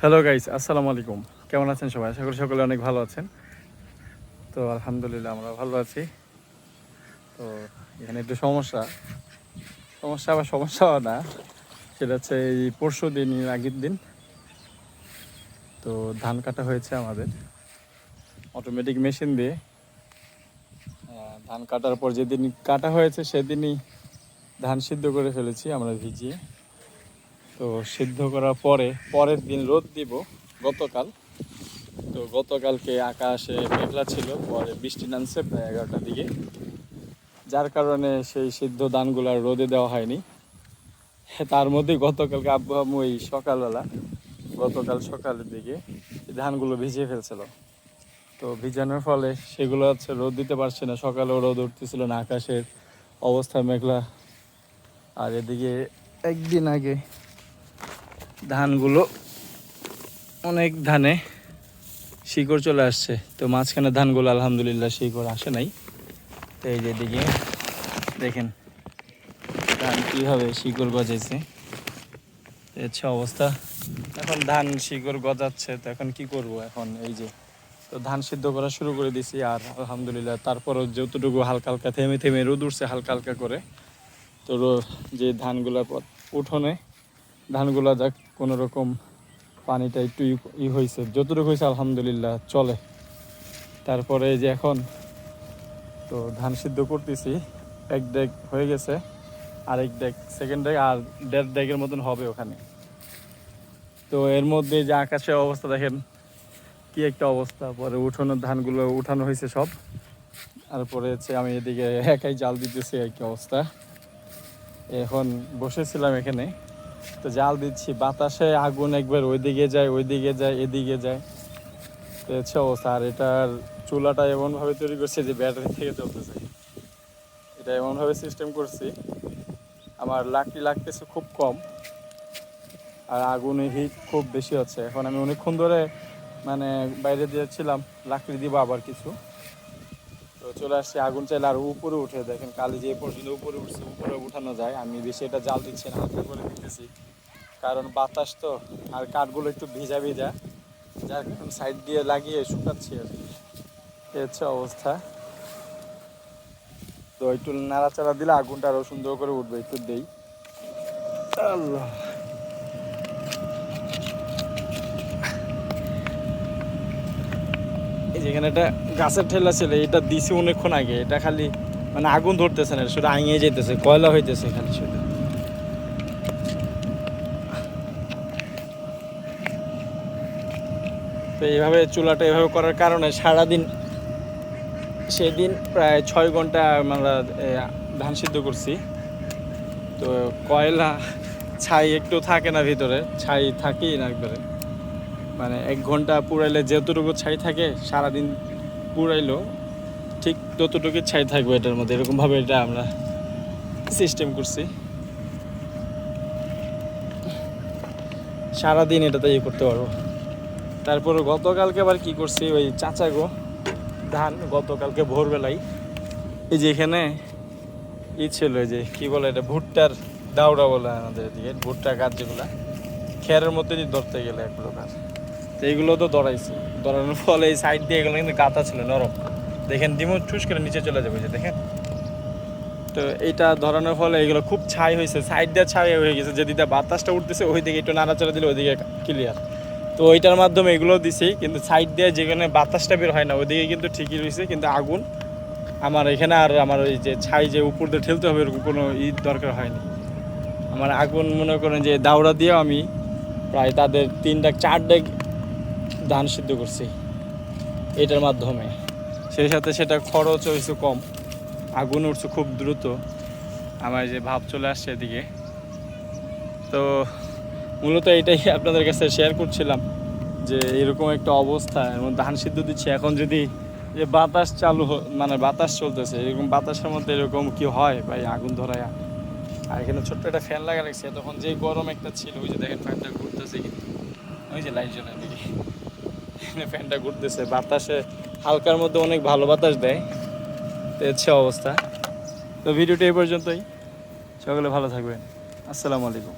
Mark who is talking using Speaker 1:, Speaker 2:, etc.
Speaker 1: Hello guys আসসালামু আলাইকুম কেমন আছেন সবাই? আশা করি সকলে অনেক ভালো আছেন। তো, আলহামদুলিল্লাহ, আমরা ভালো আছি। তো, এখানে একটু সমস্যা। সমস্যা আবার সমস্যাও না। সেটা হচ্ছে এই পরশু দিন আগের দিন। তো, ধান কাটা হয়েছে আমাদের। অটোমেটিক মেশিন দিয়ে। ধান কাটার পর যেদিন কাটা হয়েছে, সেদিনই ধান সিদ্ধ করে ফেলেছি আমরা ভিজিয়ে। তো সিদ্ধ করার পরে, পরের দিন রোদ দিব গতকাল। তো গতকালকে আকাশে মেঘলা ছিল, পরে বৃষ্টি নামছে প্রায় এগারোটার দিকে। যার কারণে সেই সিদ্ধ ধানগুলো আর রোদে দেওয়া হয়নি। তার মধ্যে গতকালকে আব্বু আম্মু এই সকালবেলা, গতকাল সকালের দিকে ধানগুলো ভিজিয়ে ফেলছিল। তো ভিজানোর ফলে সেগুলো হচ্ছে রোদ দিতে পারছে না, সকালেও রোদ উঠতেছিল না, আকাশের অবস্থা মেঘলা। আর এদিকে একদিন আগে ধানগুলো অনেক ধানে শিকড় চলে আসছে। তো মাঝখানে ধানগুলো আলহামদুলিল্লাহ শিকড় আসে নাই। তো এই যে দিকে দেখেন ধান কীভাবে শিকড় গজাইছে। হচ্ছে অবস্থা। এখন ধান শিকড় গজাচ্ছে, তো এখন কি করব এখন? এই যে, তো ধান সিদ্ধ করা শুরু করে দিছি আর আলহামদুলিল্লাহ তারপরও যতটুকু হালকা হালকা থেমে থেমে রোদ উঠছে হালকা হালকা করে। তো যে ধানগুলো উঠোনে ধানগুলা যাক কোনো রকম পানিটা একটু ই- হয়েছে যতটুকু হয়েছে আলহামদুলিল্লাহ, চলে। তারপরে যে এখন তো ধান সিদ্ধ করতেছি। এক ডেক হয়ে গেছে, আরেক ডেক সেকেন্ড ডেক আর দেড় ডেকের মতন হবে ওখানে। তো এর মধ্যে যে আকাশের অবস্থা দেখেন, কি একটা অবস্থা। পরে উঠানোর ধানগুলো উঠানো হয়েছে সব। তারপরে হচ্ছে আমি এদিকে একাই জাল দিতেছি, একই অবস্থা। এখন বসেছিলাম এখানে। তো জাল দিচ্ছি, বাতাসে আগুন একবার ওইদিকে যায় ওইদিকে যায়, এদিকে যায়। তো হচ্ছে এটার চুলাটা এমনভাবে তৈরি করছে যে ব্যাটারি থেকে চলতেছে। এটা এমনভাবে সিস্টেম করছি, আমার লাকড়ি লাগতেছে খুব কম, আর আগুনে হিট খুব বেশি হচ্ছে। এখন আমি অনেকক্ষণ ধরে মানে বাইরে দিয়েছিলাম লাকড়ি দিব আবার কিছু। তো চলে আসছে, আগুন চাইলে আর উপরে উঠে দেখেন, কালি যে পর্যন্ত উপরে উঠছে, উপরে উঠানো যায়। আমি বেশি এটা জাল দিচ্ছি না, হালকা করে দিতেছি। কারণ বাতাস তো, আর কাঠগুলো একটু ভিজা ভিজা। যার কারণে সাইড দিয়ে লাগিয়ে শুকাচ্ছি আর কি। হচ্ছে অবস্থা। তো একটু নাড়াচাড়া দিলে আগুনটা আরও সুন্দর করে উঠবে, একটু দেই। আল্লাহ এই যে এখানে একটা গাছের ঠেলা ছিল, এটা দিছি অনেকক্ষণ আগে। এটা খালি মানে আগুন ধরতেছে না শুধু আঙিয়ে যেতেছে, কয়লা হইতেছে খালি শুধু। তো এইভাবে চুলাটা এভাবে করার কারণে সারাদিন সেদিন প্রায় ছয় ঘণ্টা আমরা ধান সিদ্ধ করছি। তো কয়লা ছাই একটু থাকে না ভিতরে, ছাই থাকেই না একবারে। মানে এক ঘণ্টা পুরাইলে যতটুকু ছাই থাকে, সারাদিন পুরাইলেও ঠিক ততটুকু ছাই থাকবে এটার মধ্যে। এরকমভাবে এটা আমরা সিস্টেম করছি। সারাদিন এটাতে ইয়ে করতে পারব। তারপর গতকালকে আবার কি করছি, ওই চাচা গো, ধান, গতকালকে ভোরবেলায়, এই যে এখানে ই ছিল যে কি বলে এটা, ভুট্টার দাউড়া বলে আমাদের এদিকে, ভুট্টা গাছ যেগুলা খেরের মধ্যে ধরতে গেলে এক প্রকার। তো এইগুলো তো দৌড়াইছি। দৌড়ানোর ফলে এই সাইড দিয়ে এগুলো কিন্তু গাঁথা ছিল, নরম। দেখেন ডিমো ঠুস করে নিচে চলে যাবে যে দেখেন। তো এইটা ধরানোর ফলে এগুলো খুব ছাই হয়েছে, সাইড দিয়ে ছাই হয়ে গেছে যেদিকে বাতাসটা উঠতেছে, ওই দিকে একটু নাড়াচাড়া দিলে ওইদিকে ক্লিয়ার তো ওইটার মাধ্যমে এগুলো দিছি, কিন্তু সাইড দিয়ে যেখানে বাতাসটা বের হয় না ওইদিকে কিন্তু ঠিকই রয়েছে, কিন্তু আগুন আমার এখানে আর আমার ওই যে ছাই যে উপর দিয়ে ঠেলতে হবে, এরকম কোনো ই দরকার হয়নি। আমার আগুন মনে করেন যে দাউড়া দিয়েও আমি প্রায় তাদের তিন ডাক, চার ডাক ধান সিদ্ধ করছি। এটার মাধ্যমে। সেই সাথে সেটা খরচ হয়েছে কম। আগুন উঠছে খুব দ্রুত। আমার যে ভাব চলে আসছে এদিকে। তো মূলত এটাই আপনাদের কাছে শেয়ার করছিলাম যে এরকম একটা অবস্থা, এবং ধান সিদ্ধ দিচ্ছি। এখন যদি যে বাতাস চালু মানে বাতাস চলতেছে, এরকম বাতাসের মধ্যে এরকম কি হয় ভাই আগুন ধরায়? আর এখানে ছোট্ট একটা ফ্যান লাগা রাখছে। তখন যে গরম একটা ছিল, ওই যে দেখেন ফ্যানটা ঘুরতেছে কিন্তু। ওই যে লাইট জ্বলে দিকে ফ্যানটা ঘুরতেছে। বাতাসে হালকার মধ্যে অনেক ভালো বাতাস দেয়। তো হচ্ছে অবস্থা। তো ভিডিওটা এই পর্যন্তই। সকলে ভালো থাকবেন। আসসালামু আলাইকুম।